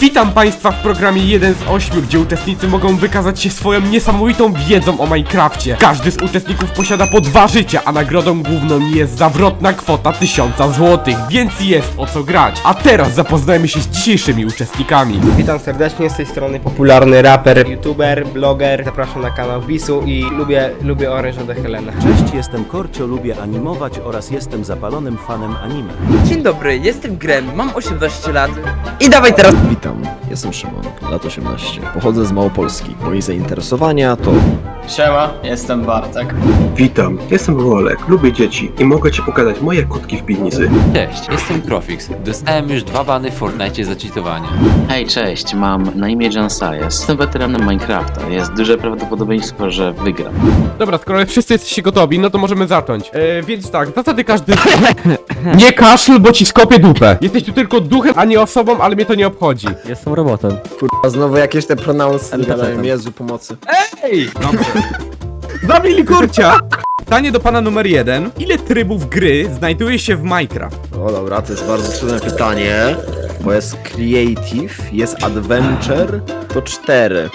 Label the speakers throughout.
Speaker 1: Witam Państwa w programie 1 z 8, gdzie uczestnicy mogą wykazać się swoją niesamowitą wiedzą o Minecrafcie. Każdy z uczestników posiada po dwa życia, a nagrodą główną jest zawrotna kwota 1000 zł, więc jest o co grać. A teraz zapoznajmy się z dzisiejszymi uczestnikami.
Speaker 2: Witam serdecznie z tej strony popularny raper, youtuber, bloger. Zapraszam na kanał Bisu i lubię, lubię Orange de Helena.
Speaker 3: Cześć, jestem Korcio, lubię animować oraz jestem zapalonym fanem anime.
Speaker 4: Dzień dobry, jestem Gren, mam 18 lat i dawaj teraz
Speaker 5: Witam, jestem Szymon, lat 18. Pochodzę z Małopolski. Moje zainteresowania to
Speaker 6: Siema, jestem Bartek.
Speaker 7: Witam, jestem Wolek, lubię dzieci i mogę ci pokazać moje kotki w piwnicy.
Speaker 8: Cześć, jestem Krofix. Dostałem już dwa bany w Fortnite za cheatowanie.
Speaker 9: Hej, cześć, mam na imię John Sayas. Jestem weteranem Minecrafta. Jest duże prawdopodobieństwo, że wygram.
Speaker 1: Dobra, skoro wszyscy jesteście gotowi, no to możemy zacząć. E, więc tak, zasady każdy... nie kaszl, bo ci skopię dupę. Jesteś tu tylko duchem, a nie osobą, ale mnie to nie obchodzi.
Speaker 10: Jestem robotem.
Speaker 5: kurwa znowu jakieś te gadają,
Speaker 10: tam.
Speaker 5: Jezu pomocy.
Speaker 1: Zabili kurcia! Pytanie do pana numer jeden. Ile trybów gry znajduje się w Minecraft?
Speaker 5: O dobra, to jest bardzo trudne pytanie, bo jest creative, jest adventure, to cztery.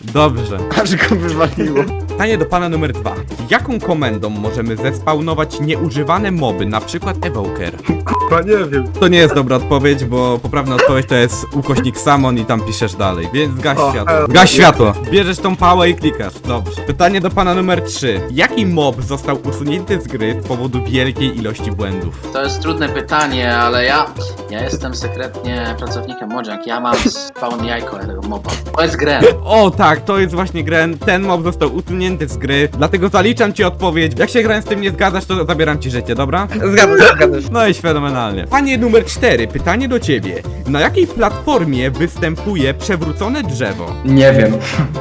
Speaker 1: Dobrze.
Speaker 5: Aż go wywaliło.
Speaker 1: Pytanie do pana numer dwa. Jaką komendą możemy zespawnować nieużywane moby, na przykład evoker?
Speaker 7: Chyba nie wiem.
Speaker 1: To nie jest dobra odpowiedź, bo poprawna odpowiedź to jest ukośnik Samon i tam piszesz dalej, więc gaś
Speaker 7: O,
Speaker 1: światło.
Speaker 7: e,
Speaker 1: Gaś światło. Bierzesz tą pałę i klikasz. Dobrze. Pytanie do pana numer 3. Jaki mob został usunięty z gry z powodu wielkiej ilości błędów?
Speaker 9: To jest trudne pytanie, ale ja... Ja jestem sekretnie pracownikiem Mojang. Ja mam spawn jajko tego moba. To jest Gren.
Speaker 1: O tak, to jest właśnie Gren. Ten mob został usunięty z gry, dlatego zaliczam ci odpowiedź. Jak się Gren z tym nie zgadzasz, to zabieram ci życie, dobra?
Speaker 4: zgadzam się, zgadzam się.
Speaker 1: No i fenomenalnie. Panie numer 4, pytanie do ciebie. Na jakiej platformie występuje przewrócone drzewo?
Speaker 6: Nie wiem.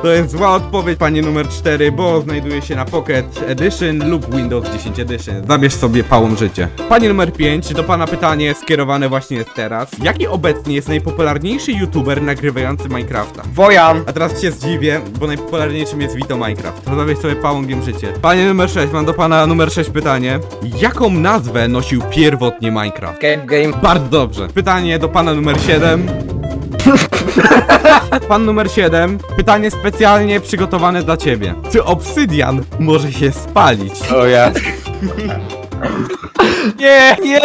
Speaker 1: To jest zła odpowiedź, panie numer 4, bo znajduje się na Pocket Edition lub Windows 10 Edition. Zabierz sobie pałą życie. Panie numer 5, do pana pytanie skierowane właśnie jest teraz. Jaki obecnie jest najpopularniejszy youtuber nagrywający Minecrafta?
Speaker 2: Wojan!
Speaker 1: A teraz się zdziwię, bo najpopularniejszym jest Vito Minecraft. Zabierz sobie pałą giem życie. Panie numer 6, mam do pana numer 6 pytanie. Jaką nazwę nosił pierwotnie Minecraft?
Speaker 2: Cave Game.
Speaker 1: Bardzo dobrze. Pytanie do pana numer 7. Pan numer 7. Pytanie specjalnie przygotowane dla ciebie. Czy obsydian może się spalić?
Speaker 6: O ja.
Speaker 10: Nie, nie!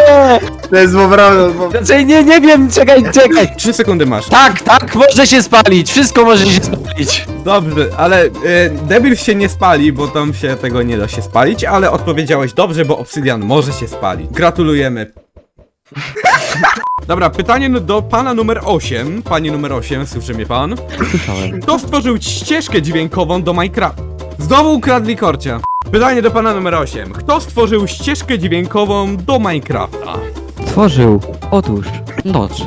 Speaker 5: To jest poprawne, bo...
Speaker 10: Znaczy, nie, nie wiem, czekaj, czekaj.
Speaker 1: 3 sekundy masz.
Speaker 10: Tak, tak, może się spalić, wszystko może się spalić.
Speaker 1: Dobrze, ale e, debil się nie spali, bo tam się tego nie da się spalić, ale odpowiedziałeś dobrze, bo obsydian może się spalić. Gratulujemy. Dobra, pytanie do pana numer 8. Panie numer 8, słyszy mnie pan?
Speaker 10: Słyszałem.
Speaker 1: Kto stworzył ścieżkę dźwiękową do Minecraft? Znowu ukradli korcia. Pytanie do pana numer 8. Kto stworzył ścieżkę dźwiękową do Minecrafta?
Speaker 10: Tworzył. Otóż. Noc.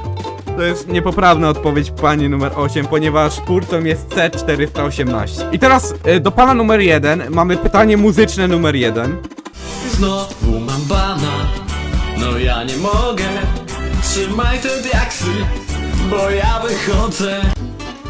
Speaker 1: To jest niepoprawna odpowiedź, panie numer 8, ponieważ twórcą jest C418. I teraz y, do pana numer 1 mamy pytanie muzyczne numer 1.
Speaker 11: Znowu mam bana, no ja nie mogę Trzymaj te diaksy, bo ja wychodzę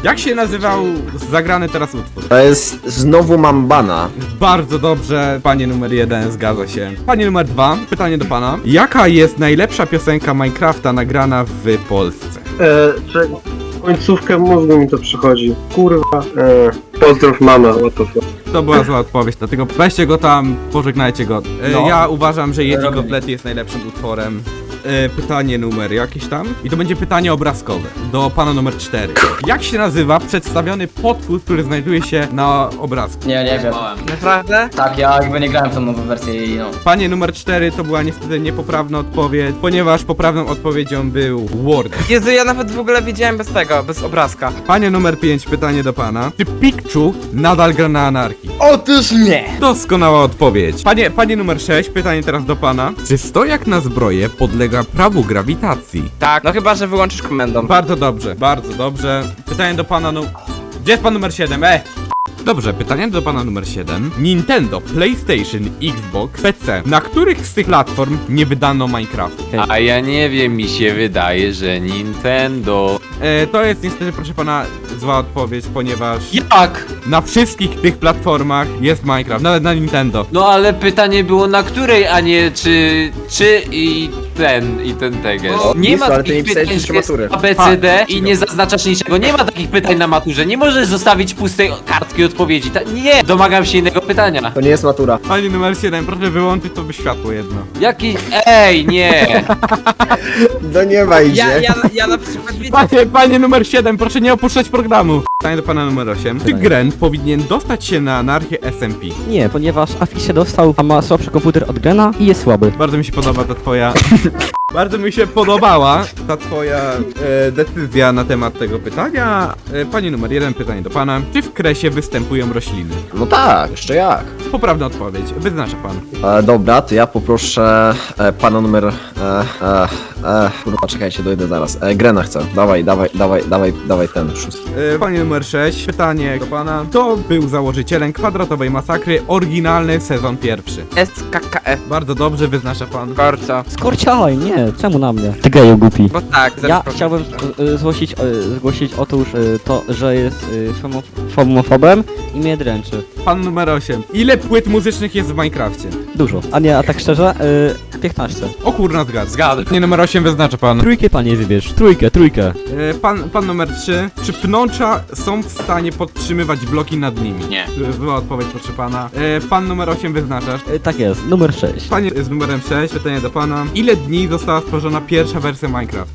Speaker 1: Jak się nazywał zagrany teraz utwór?
Speaker 5: To jest znowu mam bana.
Speaker 1: Bardzo dobrze, panie numer 1, zgadza się. Panie numer 2, pytanie do pana. Jaka jest najlepsza piosenka Minecrafta nagrana w Polsce?
Speaker 7: E, że końcówkę mózgu mi to przychodzi. Kurwa. E, pozdrow mama, what the fuck.
Speaker 1: To była zła odpowiedź, dlatego weźcie go tam, pożegnajcie go. E,
Speaker 6: No.
Speaker 1: Ja uważam, że Yeti
Speaker 6: Robimy.
Speaker 1: Jest najlepszym utworem. E, pytanie numer jakieś tam. I to będzie pytanie obrazkowe. Do pana numer 4. Jak się nazywa przedstawiony potwór, który znajduje się na obrazku?
Speaker 6: Nie, nie wiem.
Speaker 4: Naprawdę?
Speaker 6: Tak, ja jakby nie grałem w tą nową wersję i no.
Speaker 1: Panie numer 4 to była niestety niepoprawna odpowiedź, ponieważ poprawną odpowiedzią był Word.
Speaker 4: Jezu, ja nawet w ogóle wiedziałem bez tego, bez obrazka.
Speaker 1: Panie numer 5, pytanie do pana. Czy Pikachu nadal gra na anarchii?
Speaker 4: Otóż nie!
Speaker 1: Doskonała odpowiedź. Panie, panie numer 6, pytanie teraz do pana. Czy stojak na zbroję podlega prawu grawitacji?
Speaker 4: Tak, no chyba, że wyłączysz komendą.
Speaker 1: Bardzo dobrze, bardzo dobrze. Pytanie do pana nu... Gdzie jest pan numer 7? E! Dobrze, pytanie do pana numer 7. Nintendo, PlayStation, Xbox, PC. Na których z tych platform nie wydano Minecraft?
Speaker 8: A ja nie wiem, mi się wydaje, że Nintendo.
Speaker 1: E, to jest niestety, proszę pana, zła odpowiedź, ponieważ
Speaker 10: Jak?
Speaker 1: na wszystkich tych platformach jest Minecraft, nawet na Nintendo.
Speaker 8: No ale pytanie było na której, a nie czy, czy i ten, i ten teges. Nie
Speaker 5: Listo,
Speaker 8: ma
Speaker 5: ale ty nie
Speaker 8: takich
Speaker 5: pisałeś
Speaker 8: pytań,
Speaker 5: jeszcze
Speaker 8: że jest
Speaker 5: matury.
Speaker 8: A, B, C, D i nie zaznaczasz niczego. Nie ma takich pytań na maturze. Nie możesz zostawić pustej kartki odpowiedzi. Ta, nie, domagam się innego pytania.
Speaker 5: To nie jest matura.
Speaker 1: Panie numer 7, proszę wyłączyć to by światło jedno.
Speaker 8: Jaki... Ej, nie!
Speaker 5: Do nieba idzie.
Speaker 4: Ja, ja, ja na przykład widzę.
Speaker 1: Panie, panie numer 7, proszę nie opuszczać programu. Pytanie do pana numer 8. Czy Gren powinien dostać się na anarchię SMP?
Speaker 10: Nie, ponieważ Afix się dostał, a ma słabszy komputer od Gena i jest słaby.
Speaker 1: Bardzo mi się podoba ta twoja... Bardzo mi się podobała ta twoja e, decyzja na temat tego pytania. E, panie numer 1, pytanie do pana. Czy w kresie występują rośliny?
Speaker 5: No tak, jeszcze jak.
Speaker 1: Poprawna odpowiedź. Wyznacza pan.
Speaker 5: E, dobra, to ja poproszę e, pana numer. E, e, e, kurwa, czekajcie, dojdę zaraz. E, Grena chcę. Dawaj, dawaj, dawaj, dawaj, dawaj ten szósty.
Speaker 1: E, Panie numer 6, pytanie do pana. Kto był założycielem kwadratowej masakry, oryginalny sezon pierwszy?
Speaker 4: SKKF.
Speaker 1: Bardzo dobrze, wyznacza pan.
Speaker 4: Korco.
Speaker 10: Skorciałaj, nie, czemu na mnie? Ty geju głupi.
Speaker 4: Bo tak,
Speaker 10: Ja
Speaker 4: zaraz
Speaker 10: chciałbym y, zgłosić, y, zgłosić otóż y, to, że jest y, homo- homofobem i mnie dręczy.
Speaker 1: Pan numer 8. Ile płyt muzycznych jest w Minecrafcie?
Speaker 10: Dużo. A nie, a tak szczerze, y, 15.
Speaker 1: O kurna, zgadza.
Speaker 8: Zgadłem.
Speaker 1: Panie numer 8 wyznacza pan.
Speaker 10: Trójkę panie wybierz, trójkę, trójkę.
Speaker 1: E, Pan, pan numer 3. Czy pnącza są w stanie podtrzymywać bloki nad nimi?
Speaker 9: Nie.
Speaker 1: E, Była odpowiedź, proszę pana. E, Pan numer 8 wyznaczasz.
Speaker 10: Y, tak jest, numer 6.
Speaker 1: Panie z numerem 6, pytanie do pana. Ile dni została stworzona pierwsza wersja Minecraft?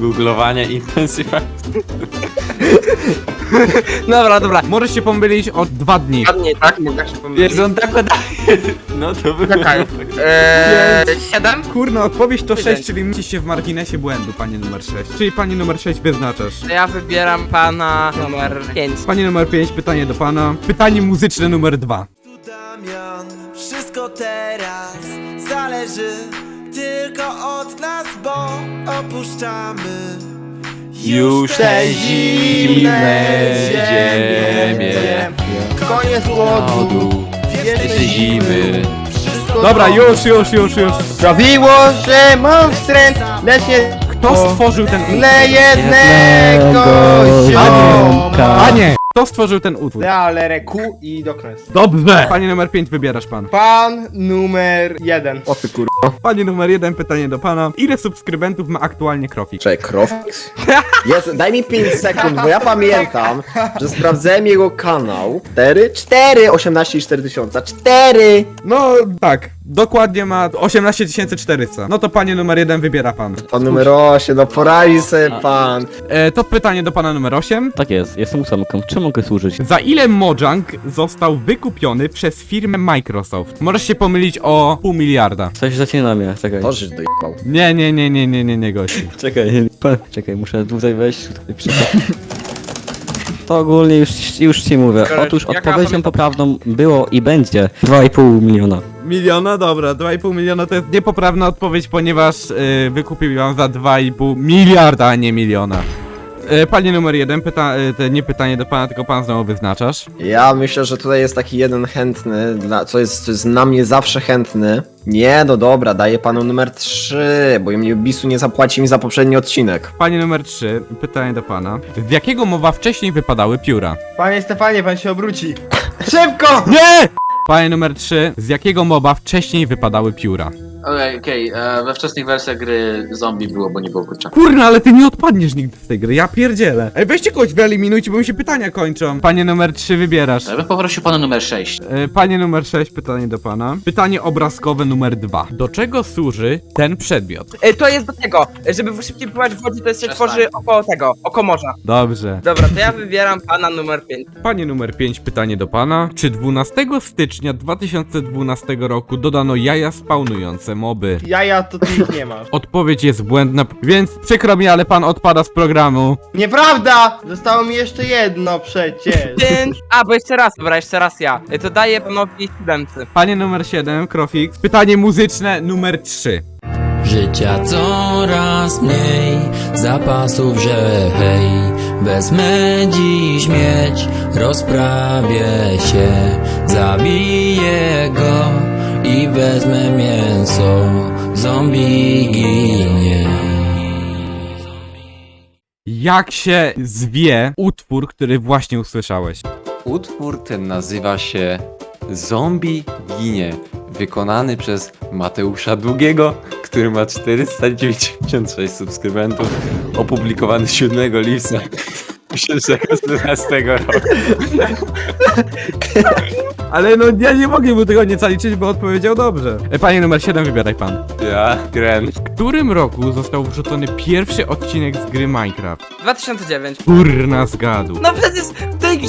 Speaker 8: Googlowanie intensywne.
Speaker 4: Dobra, dobra.
Speaker 1: Możesz się pomylić o dwa dni.
Speaker 4: Ładnie, tak? Mogę się pomylić.
Speaker 8: Jezu, on tak oddaje. No to by
Speaker 4: Czekaj. Eee, 7?
Speaker 1: Kurna, odpowiedź to
Speaker 4: Tydzień.
Speaker 1: 6, czyli mieści się w marginesie błędu, panie numer 6. Czyli panie numer 6 wyznaczasz.
Speaker 4: To ja wybieram pana numer 5.
Speaker 1: Panie numer 5, pytanie do pana. Pytanie muzyczne numer 2.
Speaker 11: Damian, wszystko teraz zależy tylko od nas, bo opuszczamy
Speaker 8: Już te zimne ziemie.
Speaker 2: Koniec głodu.
Speaker 8: Wiecznej zimy.
Speaker 1: Dobra, już, już, już, już.
Speaker 2: Sprawiło, że mam wstręt, lecz nie
Speaker 1: Kto stworzył ten
Speaker 2: dla jednego zioma.
Speaker 1: Panie! Kto stworzył ten utwór?
Speaker 2: Ale reku i do kres.
Speaker 1: Dobrze! Panie numer 5 wybierasz pan.
Speaker 2: Pan numer jeden.
Speaker 5: O ty kur...
Speaker 1: Panie numer 1, pytanie do pana. Ile subskrybentów ma aktualnie Krofik?
Speaker 5: Czekaj, Krofix? Jest, daj mi 5 sekund, bo ja pamiętam, że sprawdzałem jego kanał. 4? 4! 18 i 4 tysiąca. 4!
Speaker 1: No tak, dokładnie ma 18 400. No to panie numer 1 wybiera pan.
Speaker 5: Pan numer 8, no poradzi sobie pan.
Speaker 1: E, to pytanie do pana numer 8.
Speaker 10: Tak jest, jestem ósemką. Czym mogę służyć?
Speaker 1: Za ile Mojang został wykupiony przez firmę Microsoft? Możesz się pomylić o pół miliarda.
Speaker 10: Coś zaczyna mnie, czekaj.
Speaker 5: To żeś dojebał.
Speaker 1: Nie, nie, nie, nie, nie, nie, nie, gościu.
Speaker 10: Czekaj, pa- czekaj, muszę tutaj wejść. Tutaj przy... To ogólnie już, już ci mówię. Otóż odpowiedzią poprawną było i będzie 2,5 miliona.
Speaker 1: Miliona? Dobra, 2,5 miliona to jest niepoprawna odpowiedź, ponieważ y, wykupił ją za 2,5 miliarda, a nie miliona. Y, panie numer 1, pyta, y, te nie pytanie do pana, tylko pan znowu wyznaczasz.
Speaker 5: Ja myślę, że tutaj jest taki jeden chętny, dla, co, jest, co jest na mnie zawsze chętny. Nie, no dobra, daję panu numer 3, bo mnie Bisu nie zapłaci mi za poprzedni odcinek.
Speaker 1: Panie numer 3, pytanie do pana. Z jakiego mowa wcześniej wypadały pióra?
Speaker 2: Panie Stefanie, pan się obróci. Szybko!
Speaker 1: Nie! Panie numer 3, z jakiego moba wcześniej wypadały pióra?
Speaker 9: Okej, okej, e, we wczesnych wersjach gry zombie było, bo nie było klucza.
Speaker 1: Kurna, ale ty nie odpadniesz nigdy z tej gry, ja pierdzielę. Ej, weźcie kogoś wyeliminujcie, bo mi się pytania kończą. Panie numer 3 wybierasz.
Speaker 9: Ja bym poprosił pana numer 6.
Speaker 1: E, Panie numer 6, pytanie do pana. Pytanie obrazkowe numer 2. Do czego służy ten przedmiot?
Speaker 4: E, to jest do tego, żeby szybciej pływać w wodzie, to się
Speaker 9: Przestań.
Speaker 4: tworzy około tego, oko morza.
Speaker 1: Dobrze.
Speaker 4: Dobra, to ja wybieram pana numer 5.
Speaker 1: Panie numer 5, pytanie do pana. Czy 12 stycznia 2012 roku dodano jaja spawnujące moby?
Speaker 2: Jaja to ty ich nie masz.
Speaker 1: Odpowiedź jest błędna, więc przykro mi, ale pan odpada z programu.
Speaker 2: Nieprawda! Zostało mi jeszcze jedno przecież.
Speaker 4: Pięć. A, bo jeszcze raz, dobra, jeszcze raz ja. E, to daję panowi siódemcy.
Speaker 1: Panie numer 7, Krofix. Pytanie muzyczne numer 3.
Speaker 11: Życia coraz mniej, zapasów, że hej Wezmę dziś mieć, rozprawię się Zabiję go i wezmę mięso. Zombie ginie.
Speaker 1: Jak się zwie utwór, który właśnie usłyszałeś?
Speaker 12: Utwór ten nazywa się Zombie ginie, wykonany przez Mateusza Długiego, który ma 496 subskrybentów, opublikowany 7 lipca 2014 roku.
Speaker 1: Ale no ja nie mogę mu tego nie zaliczyć, bo odpowiedział dobrze. E, Panie numer 7, wybieraj pan.
Speaker 12: Ja, Gren.
Speaker 1: W którym roku został wrzucony pierwszy odcinek z gry Minecraft?
Speaker 4: 2009.
Speaker 1: Kurna zgadł.
Speaker 4: No przecież w, tej,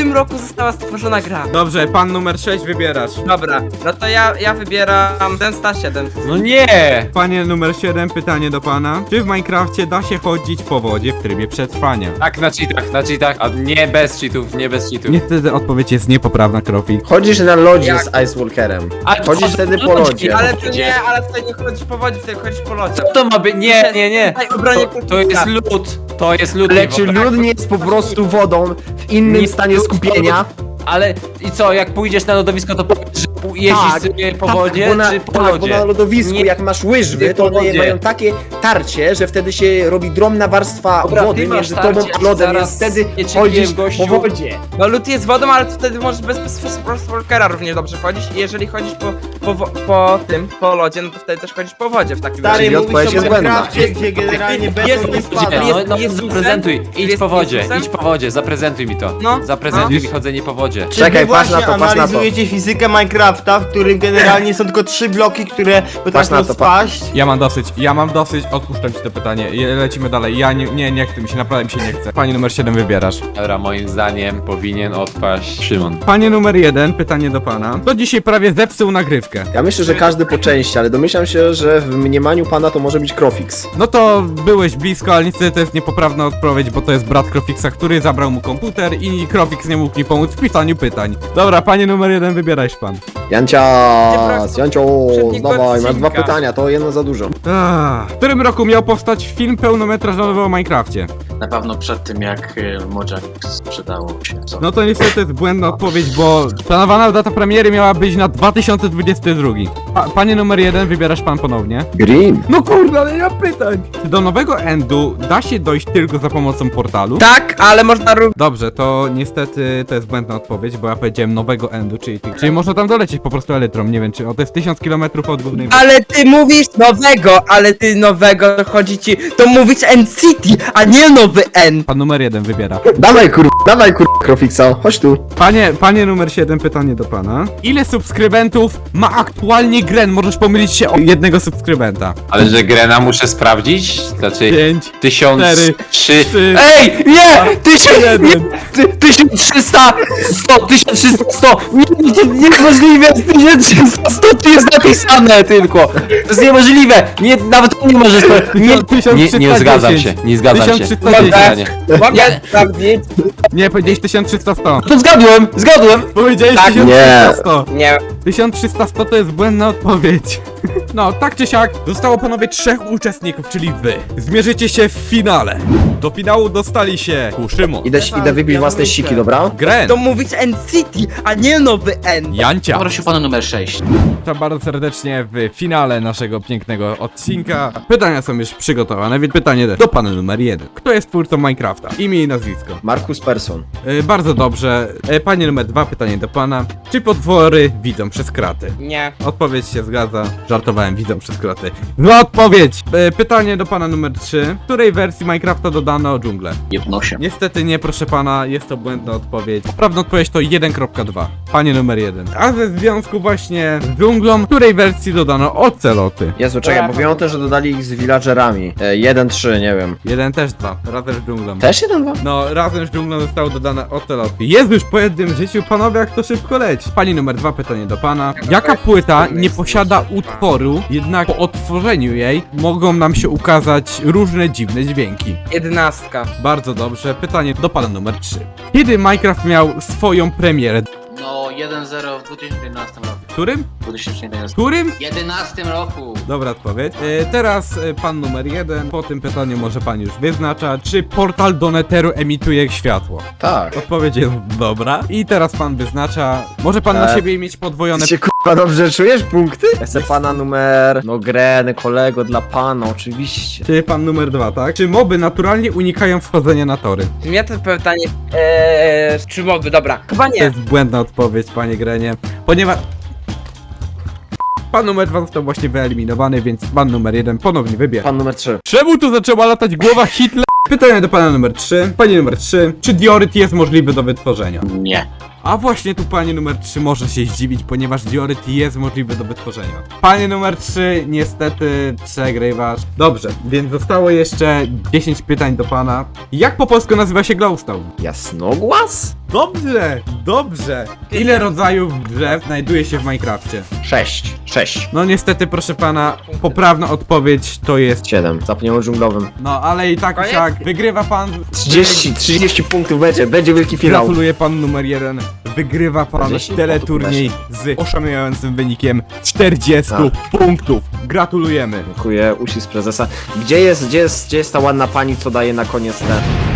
Speaker 4: tym roku została stworzona gra.
Speaker 1: Dobrze, pan numer 6 wybierasz.
Speaker 4: Dobra, no to ja, ja wybieram Densta 7.
Speaker 12: No nie!
Speaker 1: Panie numer 7, pytanie do pana. Czy w Minecrafcie da się chodzić po wodzie w trybie przetrwania?
Speaker 12: Tak, na cheatach, na cheatach, a nie bez cheatów, nie bez cheatów.
Speaker 1: Niestety odpowiedź jest niepoprawna, Krofik.
Speaker 5: Chodzisz na lodzie
Speaker 4: Jak?
Speaker 5: z Ice Walkerem.
Speaker 12: Ale
Speaker 5: Chodzisz wtedy po lodzie.
Speaker 4: Ale to nie, ale tutaj nie chodzisz po wodzie, tutaj chodzisz po lodzie.
Speaker 12: Co to ma być? Nie, nie, nie.
Speaker 4: Tutaj obronie
Speaker 12: To, to jest lód, to jest lód.
Speaker 5: Ale czy lód nie jest po prostu wodą w innym
Speaker 12: Nie,
Speaker 5: stanie
Speaker 12: lód-
Speaker 5: skupienia?
Speaker 12: Ale i co, jak pójdziesz na lodowisko, to powiesz, że pu- jeździsz
Speaker 5: Tak,
Speaker 12: sobie po
Speaker 5: tak,
Speaker 12: wodzie,
Speaker 5: bo na,
Speaker 12: czy po
Speaker 5: tak, bo
Speaker 12: lodzie?
Speaker 5: na lodowisku
Speaker 12: Nie-
Speaker 5: jak masz łyżwy, to
Speaker 12: po
Speaker 5: one
Speaker 12: wodzie.
Speaker 5: mają takie tarcie, że wtedy się robi dromna warstwa
Speaker 12: Dobra,
Speaker 5: wody
Speaker 12: ty masz
Speaker 5: między tobą a
Speaker 12: a
Speaker 5: lodem,
Speaker 12: zaraz
Speaker 5: więc wtedy
Speaker 12: nie czyniłem,
Speaker 5: chodzisz
Speaker 12: gościu.
Speaker 5: po wodzie.
Speaker 4: No lód jest wodą, ale to wtedy możesz bez, bez, bez, bez walkera również dobrze chodzić i jeżeli chodzisz po, po, wo- po tym, po lodzie, no to wtedy też chodzisz po wodzie w takim
Speaker 5: Stary,
Speaker 4: razie.
Speaker 5: mówisz odpowiedź o jest błędna.
Speaker 2: Minecrafcie, gdzie generalnie
Speaker 4: Jest-
Speaker 2: beton nie
Speaker 4: jest-
Speaker 2: spada.
Speaker 12: No, no,
Speaker 4: jest
Speaker 12: zaprezentuj, idź
Speaker 4: Jest
Speaker 12: po wodzie,
Speaker 4: Jezusem?
Speaker 12: idź po wodzie, zaprezentuj mi to.
Speaker 4: No,
Speaker 12: Zaprezentuj
Speaker 1: no.
Speaker 12: mi chodzenie po wodzie.
Speaker 2: Czy
Speaker 5: Czekaj,
Speaker 2: wy
Speaker 5: patrz na
Speaker 2: właśnie
Speaker 5: to, patrz na to.
Speaker 2: analizujecie fizykę Minecrafta, w którym generalnie są tylko trzy bloki, które potrafią
Speaker 5: na to, pa-
Speaker 2: spaść?
Speaker 1: Ja mam dosyć, ja mam dosyć, odpuszczam ci to pytanie. Je- Lecimy dalej. Ja nie, nie, nie chcę mi się, naprawdę mi się nie chce. Panie numer 7 wybierasz.
Speaker 12: Dobra, moim zdaniem powinien odpaść Szymon.
Speaker 1: Panie numer 1, pytanie do pana. To dzisiaj prawie zepsuł nagrywkę.
Speaker 5: Ja myślę, że każdy po części, ale domyślam się, że w mniemaniu pana to może być Krofix.
Speaker 1: No to byłeś blisko, ale niestety to jest niepoprawna odpowiedź, bo to jest brat Krofixa, który zabrał mu komputer i Krofix nie mógł mi pomóc w pisaniu pytań. Dobra, panie numer 1, wybieraj pan.
Speaker 5: Jancias, Jancio,
Speaker 4: poprzedniego
Speaker 5: dawaj, masz dwa
Speaker 4: odcinka.
Speaker 5: pytania, to jedno za dużo.
Speaker 1: W którym roku miał powstać film pełnometrażowy o Minecrafcie?
Speaker 9: Na pewno przed tym, jak y, Mojang sprzedało się. Co?
Speaker 1: No to niestety jest błędna odpowiedź, bo planowana data premiery miała być na 2022. Pa, panie numer 1, wybierasz pan ponownie.
Speaker 5: Green.
Speaker 1: No kurde, ale ja pytań. Czy do nowego endu da się dojść tylko za pomocą portalu?
Speaker 4: Tak, ale można również...
Speaker 1: Dobrze, to niestety to jest błędna odpowiedź, bo ja powiedziałem nowego endu, czyli, czyli można tam dolecieć po prostu elytrą. Nie wiem, czy o to jest 1000 km od głównej
Speaker 4: Ale ty mówisz nowego, ale ty nowego, to chodzi ci, to mówić N-City, a nie nowy N.
Speaker 1: Pan numer 1 wybiera.
Speaker 5: Dawaj kur... dawaj kur... Krofixa, chodź tu.
Speaker 1: Panie, panie numer 7, pytanie do pana. Ile subskrybentów ma aktualnie Gren? Możesz pomylić się o jednego subskrybenta.
Speaker 12: Ale że Grena muszę sprawdzić? Znaczy...
Speaker 1: 5,
Speaker 12: Tysiąc
Speaker 1: cztery,
Speaker 12: trzy...
Speaker 1: trzy,
Speaker 12: Ej! Nie! Tysiąc...
Speaker 1: jeden.
Speaker 12: Nie! Ty- 1300! 100! 1300! 100! Nie, nie, niemożliwe! 1300! To jest napisane tylko! To jest niemożliwe! Nie, nawet nie możesz to... Nie, nie, nie zgadzam się, nie zgadzam się.
Speaker 1: 1310.
Speaker 4: Mogę sprawdzić?
Speaker 1: Nie, powiedziałeś 1300.
Speaker 12: To zgadłem! Zgadłem!
Speaker 1: Powiedziałeś
Speaker 4: Tak,
Speaker 1: 1300.
Speaker 4: Nie.
Speaker 1: 1300 to jest błędna odpowiedź. No, tak czy siak, zostało panowie trzech uczestników, czyli wy. Zmierzycie się w finale. Do finału dostali się Kuszymon,
Speaker 5: Idę, idę wypić własne siki, dobra?
Speaker 1: Gren,
Speaker 4: To mówić N-City, a nie nowy N.
Speaker 1: Jancia.
Speaker 9: Poprosił pana numer 6.
Speaker 1: Witam bardzo serdecznie w finale naszego pięknego odcinka. Pytania są już przygotowane, więc pytanie do pana numer jeden. Kto jest twórcą Minecrafta? Imię i nazwisko.
Speaker 5: Markus Persson.
Speaker 1: E, bardzo dobrze. E, panie numer dwa, pytanie do pana. Czy potwory widzą przez kraty?
Speaker 4: Nie.
Speaker 1: Odpowiedź się zgadza. Żartowałem, widzą przez kraty. No odpowiedź! E, pytanie do pana numer 3. W której wersji Minecrafta dodano dżunglę?
Speaker 9: Jedno się.
Speaker 1: Niestety nie, proszę pana, jest to błędna odpowiedź. Poprawna odpowiedź to 1.2. Panie numer 1. A ze związku właśnie z dżunglą, w której wersji dodano oceloty?
Speaker 5: Jezu, czekaj, bo wiem o tym, że dodali ich z villagerami. E, 1-3, nie wiem.
Speaker 1: Jeden też dwa, razem z dżunglą.
Speaker 5: Też 1-2?
Speaker 1: No, razem z dżunglą zostały dodane oceloty. Jest już po jednym życiu, panowie, jak to szybko leci. Pani numer dwa, pytanie do pana. Jaka płyta nie posiada utworu, jednak po otworzeniu jej mogą nam się ukazać różne dziwne dźwięki?
Speaker 4: Jedenastka.
Speaker 1: Bardzo dobrze. Pytanie do pana numer 3. Kiedy Minecraft miał swoją premierę?
Speaker 9: No 1-0 w 2011 roku.
Speaker 1: Którym?
Speaker 9: 2011.
Speaker 1: Którym?
Speaker 9: 11 roku.
Speaker 1: Dobra odpowiedź. E, teraz e, pan numer jeden. Po tym pytaniu może pan już wyznacza, czy portal do Netheru emituje światło.
Speaker 5: Tak.
Speaker 1: Odpowiedź jest dobra. I teraz pan wyznacza, może pan na
Speaker 5: E,
Speaker 1: siebie mieć podwojone...
Speaker 5: Ty się kurwa dobrze czujesz punkty? Ja chcę pana numer... No greny, kolego, dla pana, oczywiście.
Speaker 1: Czyli pan numer dwa, tak? Czy moby naturalnie unikają wchodzenia na tory?
Speaker 4: Ja to pytanie, eee, czy mowy, dobra. Chyba
Speaker 1: To
Speaker 4: nie.
Speaker 1: jest błędna odpowiedź, panie Grenie. Ponieważ... Pan numer dwa został właśnie wyeliminowany, więc pan numer jeden ponownie wybiera.
Speaker 5: Pan numer 3.
Speaker 1: Czemu tu zaczęła latać głowa Hitler? Pytanie do pana numer 3. Panie numer 3. Czy dioryt jest możliwy do wytworzenia?
Speaker 9: Nie.
Speaker 1: A właśnie tu panie numer 3 może się zdziwić, ponieważ dioryt jest możliwy do wytworzenia. Panie numer 3 niestety przegrywasz. Dobrze, więc zostało jeszcze 10 pytań do pana. Jak po polsku nazywa się glowstone?
Speaker 5: Jasnogłaz?
Speaker 1: Dobrze, dobrze. Ile rodzajów drzew znajduje się w Minecrafcie?
Speaker 5: 6. 6.
Speaker 1: No niestety, proszę pana, poprawna odpowiedź to jest...
Speaker 5: 7. Zapomniałem o dżunglowym.
Speaker 1: No ale i tak
Speaker 4: Koniec?
Speaker 1: siak, wygrywa pan...
Speaker 5: 30, 30 punktów będzie, będzie wielki finał.
Speaker 1: Gratuluję pan numer jeden. Wygrywa pan
Speaker 5: 40
Speaker 1: teleturniej z oszałamiającym wynikiem 40 punktów. Gratulujemy.
Speaker 5: Dziękuję, uścisk prezesa. Gdzie jest, gdzie jest, gdzie jest ta ładna pani, co daje na koniec te...